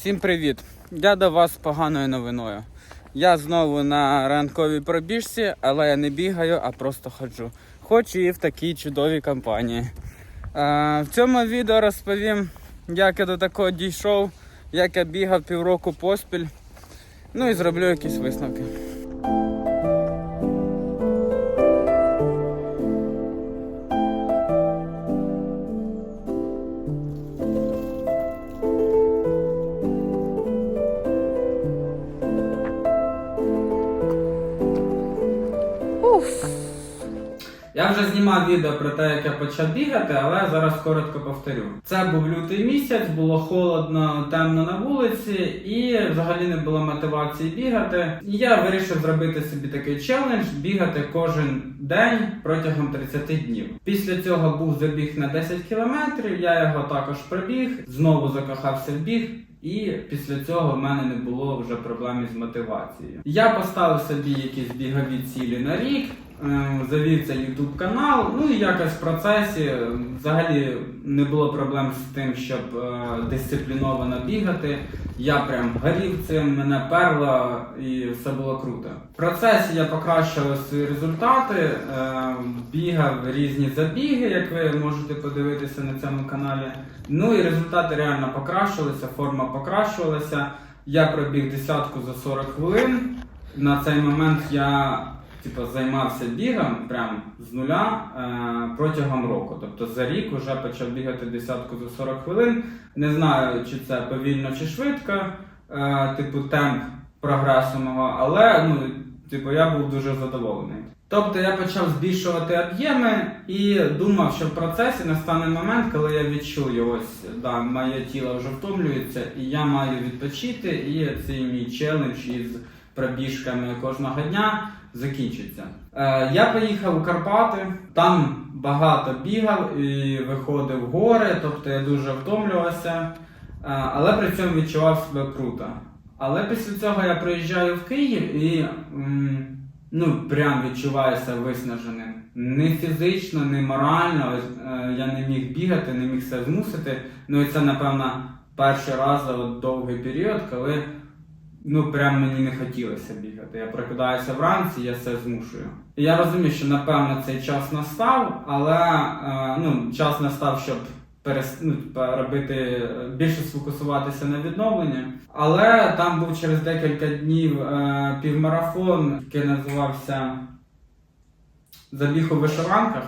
Всім привіт! Я до вас з поганою новиною. Я знову на ранковій пробіжці, але я не бігаю, а просто ходжу. Хоч і в такій чудовій компанії. Е, в цьому відео розповім, як я до такого дійшов, як я бігав півроку поспіль. Ну і зроблю якісь висновки. Я вже знімав відео про те, як я почав бігати, але зараз коротко повторю. Це був лютий місяць, було холодно, темно на вулиці, і взагалі не було мотивації бігати. І я вирішив зробити собі такий челендж бігати кожен день протягом 30 днів. Після цього був забіг на 10 кілометрів. Я його також пробіг, знову закохався в біг. І після цього в мене не було вже проблем із мотивацією. Я поставив собі якісь бігові цілі на рік, е, завів цей YouTube канал. Ну і якось в процесі е, взагалі не було проблем з тим, щоб е, дисципліновано бігати. Я прям горів цим, мене перло і все було круто. В процесі я покращував свої результати, бігав різні забіги, як ви можете подивитися на цьому каналі. Ну і результати реально покращилися, форма покращувалася. Я пробіг десятку за 40 хвилин. На цей момент я типу, займався бігом прям з нуля е, протягом року. Тобто за рік вже почав бігати десятку за 40 хвилин. Не знаю, чи це повільно чи швидко, е, типу темп прогресу мого, але ну, типу, я був дуже задоволений. Тобто я почав збільшувати об'єми і думав, що в процесі настане момент, коли я відчую, ось да, моє тіло вже втомлюється, і я маю відпочити, і цей мій челендж із пробіжками кожного дня закінчиться. Е, я поїхав у Карпати, там багато бігав і виходив в гори, тобто я дуже втомлювався, е, але при цьому відчував себе круто. Але після цього я приїжджаю в Київ і м, ну, прям відчуваюся виснаженим. Не фізично, не морально. Е, я не міг бігати, не міг себе змусити. Ну і це, напевно, перший раз за довгий період, коли ну прям мені не хотілося бігати. Я прокидаюся вранці, я все змушую. Я розумію, що напевно цей час настав, але е, ну, час настав, щоб перес... ну, робити більше сфокусуватися на відновленні. Але там був через декілька днів е, півмарафон, який називався Забіг у вишиванках.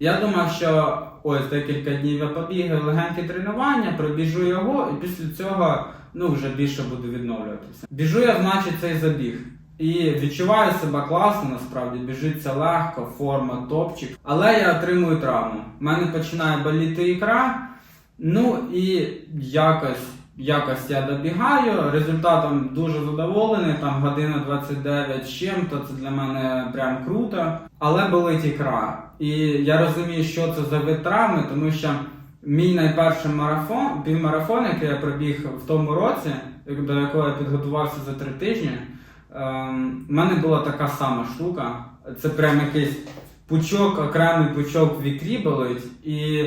Я думав, що ось декілька днів я побігаю легеньке тренування, пробіжу його, і після цього ну, вже більше буду відновлюватися. Біжу я, значить, цей забіг. І відчуваю себе класно, насправді біжиться легко, форма, топчик. Але я отримую травму. У мене починає боліти ікра. Ну і якось, якось я добігаю. Результатом дуже задоволений. Там година 29 з чим-то, це для мене прям круто. Але болить ікра. І я розумію, що це за вид травми, тому що мій найперший марафон, півмарафон, який я пробіг в тому році, до якого я підготувався за три тижні. Ем, У мене була така сама штука. Це прям якийсь пучок, окремий пучок в ікрі болить. І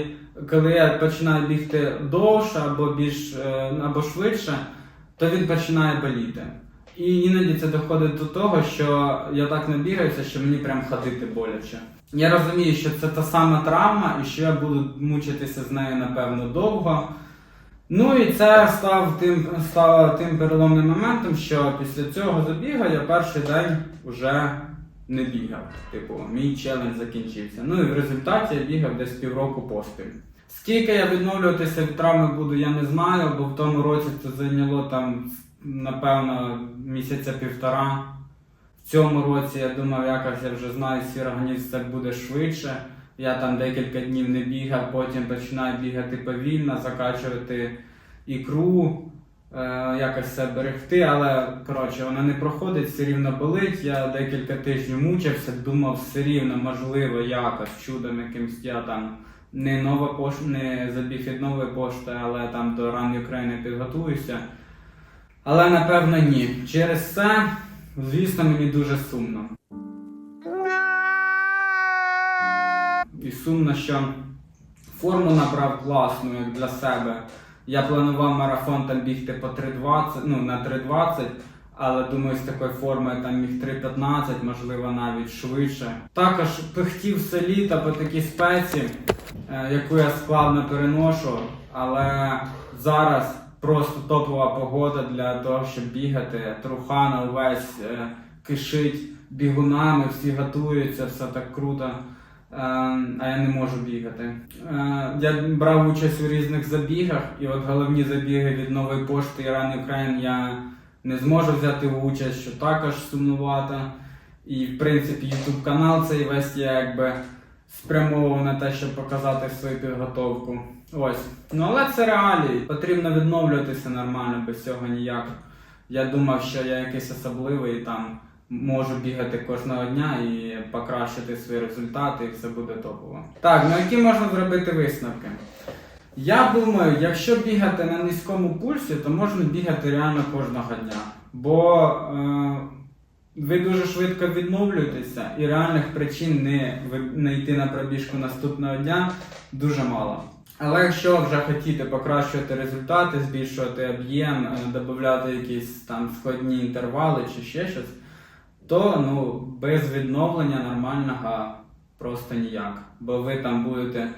коли я починаю бігти довше або більш е, або швидше, то він починає боліти. І іноді це доходить до того, що я так набігаюся, що мені прям ходити боляче. Я розумію, що це та сама травма, і що я буду мучитися з нею напевно довго. Ну і це став тим, стало тим переломним моментом, що після цього забігу я перший день вже не бігав. Типу, мій челендж закінчився. Ну і в результаті я бігав десь півроку поспіль. Скільки я відновлюватися від травми буду, я не знаю, бо в тому році це зайняло там, напевно, місяця півтора. В цьому році я думав, якось я вже знаю, свій організм так буде швидше. Я там декілька днів не бігав, потім починаю бігати повільно, закачувати ікру, е, якось себе берегти, але коротше, вона не проходить, все рівно болить. Я декілька тижнів мучився, думав, все рівно, можливо, якось чудом якимсь я там не нова пошта, не забіг від нової пошти, але там до Run Ukraine підготуюся. Але напевно ні. Через це, звісно, мені дуже сумно. І сумно, що форму набрав класну, як для себе. Я планував марафон там бігти по 3.20, ну на 3.20, але думаю, з такої форми там міг 3.15, можливо, навіть швидше. Також пихтів все літо по такій спеці, е, яку я складно переношу, але зараз просто топова погода для того, щоб бігати. Трухана увесь е, кишить бігунами, всі готуються, все так круто. Е, а я не можу бігати. Е, я брав участь у різних забігах, і от головні забіги від нової пошти Iran Ukraine я не зможу взяти участь, що також сумнувато. І в принципі YouTube канал цей весь я якби спрямовував на те, щоб показати свою підготовку. Ось. Ну але це реалії. Потрібно відновлюватися нормально, без цього ніяк. Я думав, що я якийсь особливий там можу бігати кожного дня і покращити свої результати, і все буде топово. Так, ну які можна зробити висновки? Я думаю, якщо бігати на низькому пульсі, то можна бігати реально кожного дня. Бо е, ви дуже швидко відновлюєтеся і реальних причин не, не йти на пробіжку наступного дня дуже мало. Але якщо вже хотіти покращувати результати, збільшувати об'єм, е, додати якісь там складні інтервали чи ще щось, то ну, без відновлення нормального просто ніяк. Бо ви там будете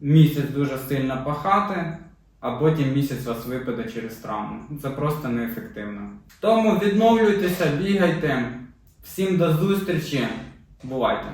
місяць дуже сильно пахати, а потім місяць вас випаде через травму. Це просто неефективно. Тому відновлюйтеся, бігайте. Всім до зустрічі. Бувайте!